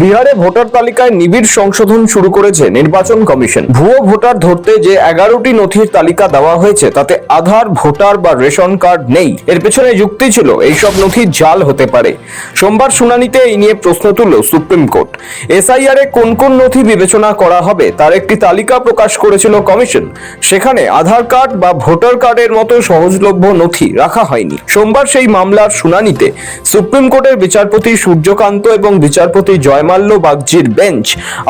বিহারে ভোটার তালিকায় নিবিড় সংশোধন শুরু করেছে নির্বাচন কমিশন। ভুয়ো ভোটার ধরতে যে এগারোটি নথির তালিকা দেওয়া হয়েছে, তাতে আধার, ভোটার বা রেশন কার্ড নেই। এর পেছনে যুক্তি ছিল, এইসব নথি জাল হতে পারে। সোমবার শুনানিতে এই নিয়ে প্রশ্ন তুলল সুপ্রিম কোর্ট। এসআইআর এ কোন কোন নথি বিবেচনা করা হবে, তার একটি তালিকা প্রকাশ করেছিল কমিশন। সেখানে আধার কার্ড বা ভোটার কার্ডের মতো সহজলভ্য নথি রাখা হয়নি। সোমবার সেই মামলার শুনানিতে সুপ্রিম কোর্টের বিচারপতি সূর্যকান্ত এবং বিচারপতি জয়মাল্য বাগজির বেঞ্চ।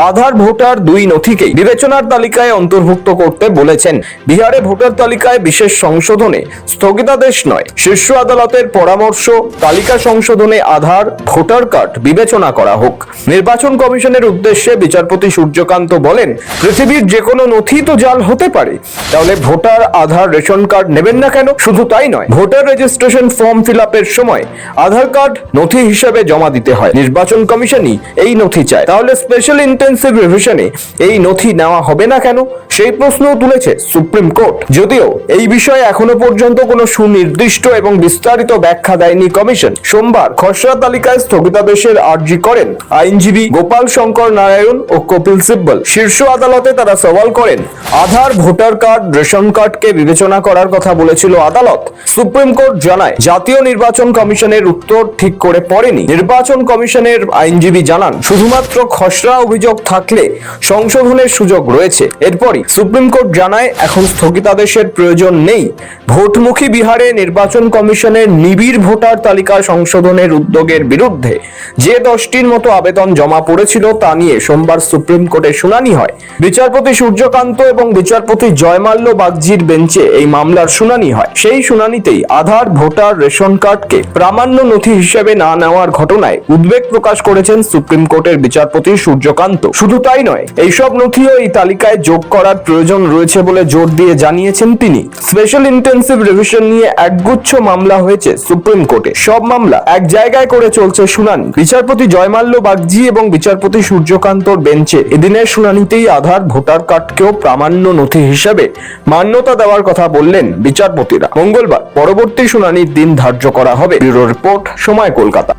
আধার ভোটার দুই নথিকেই বিবেচনার তালিকায় অন্তর্ভুক্ত করতে বলেছেন। বিহারে ভোটার তালিকায় বিশেষ সংশোধনে স্থগিতাদেশ নয়। শীর্ষ আদালতের পরামর্শ, তালিকা সংশোধনে আধার, ভোটার কার্ড বিবেচনা করা হোক। নির্বাচন কমিশনের উদ্দেশ্যে বিচারপতি সূর্যকান্ত বলেন, পৃথিবীর যে কোনো নথি তো জাল হতে পারে। তাহলে ভোটার, আধার, রেশন কার্ড নেবেন না কেন? শুধু তাই নয়, ভোটার রেজিস্ট্রেশন ফর্ম ফিল আপের সময় আধার কার্ড নথি হিসেবে জমা দিতে হয়। নির্বাচন কমিশনই এই নথি চায়। তাহলে স্পেশাল ইন্টেন্সিভ রিভিশনে এই নথি নেওয়া হবে না কেন? সেই প্রশ্নও তুলেছে সুপ্রিম কোর্ট যদিও এই বিষয়ে এখনও পর্যন্ত কোনো সুনির্দিষ্ট এবং বিস্তারিত ব্যাখ্যা দেয়নি কমিশন। সোমবার খসড়া তালিকায় স্থগিতাদেশের আর্জি করেন আইনজীবী গোপাল শঙ্কর নারায়ণ ও কপিল সিব্বল। শীর্ষ আদালতে তারা সওয়াল করেন, আধার, ভোটার কার্ড, রেশন কার্ডকে বিবেচনা করার কথা বলেছিল আদালত। সুপ্রিম কোর্ট জানায়, জাতীয় নির্বাচন কমিশনের উত্তর ঠিক করে পড়েনি। নির্বাচন কমিশনের আইনজীবী জানান শুধুমাত্র খসড়া অভিযোগ থাকলে সংশোধনের সুযোগ রয়েছে। এরপরই সুপ্রিম কোর্ট জানায়, এখন স্থগিতাদেশের প্রয়োজন নেই। ভোটমুখী বিহারে নির্বাচন কমিশনের নিবিড় ভোটার তালিকা সংশোধনের উদ্যোগের বিরুদ্ধে যে দশটির মতো আবেদন জমা পড়েছিল তা নিয়ে সোমবার সুপ্রিম কোর্টে শুনানি হয়। বিচারপতি সূর্যকান্ত এবং বিচারপতি জয়মাল্য বাগজির বেঞ্চে এই মামলার শুনানি হয়। সেই শুনানিতেই আধার, ভোটার, রেশন কার্ডকে প্রামাণ্য নথি হিসেবে না নেওয়ার ঘটনায় উদ্বেগ প্রকাশ করেছেন সুপ্রিম কোর্টের বিচারপতি সূর্যকান্ত। শুধু তাই নয়, এইসব নথিও এই তালিকায় যোগ করার প্রয়োজন রয়েছে বলে জোর দিয়ে জানিয়েছেন তিনি। স্পেশাল ইন্টেন্সিভ রিভিশন নিয়ে একগুচ্ছ মামলা হয়েছে সুপ্রিম কোর্টে সব মামলা এক জায়গায় করে চলছে শুনানি। বিচারপতি জয়মাল্য বাগজি এবং বিচারপতি সূর্যকান্তর বেঞ্চে এদিনের শুনানিতেই আধার, ভোটার কার্ডকেও প্রামাণ্য নথি হিসেবে মান্যতা দেওয়ার কথা বললেন বিচারপতিরা। মঙ্গলবার পরবর্তী শুনানির দিন ধার্য করা হবে। ব্যুরো রিপোর্ট, সময় কলকাতা।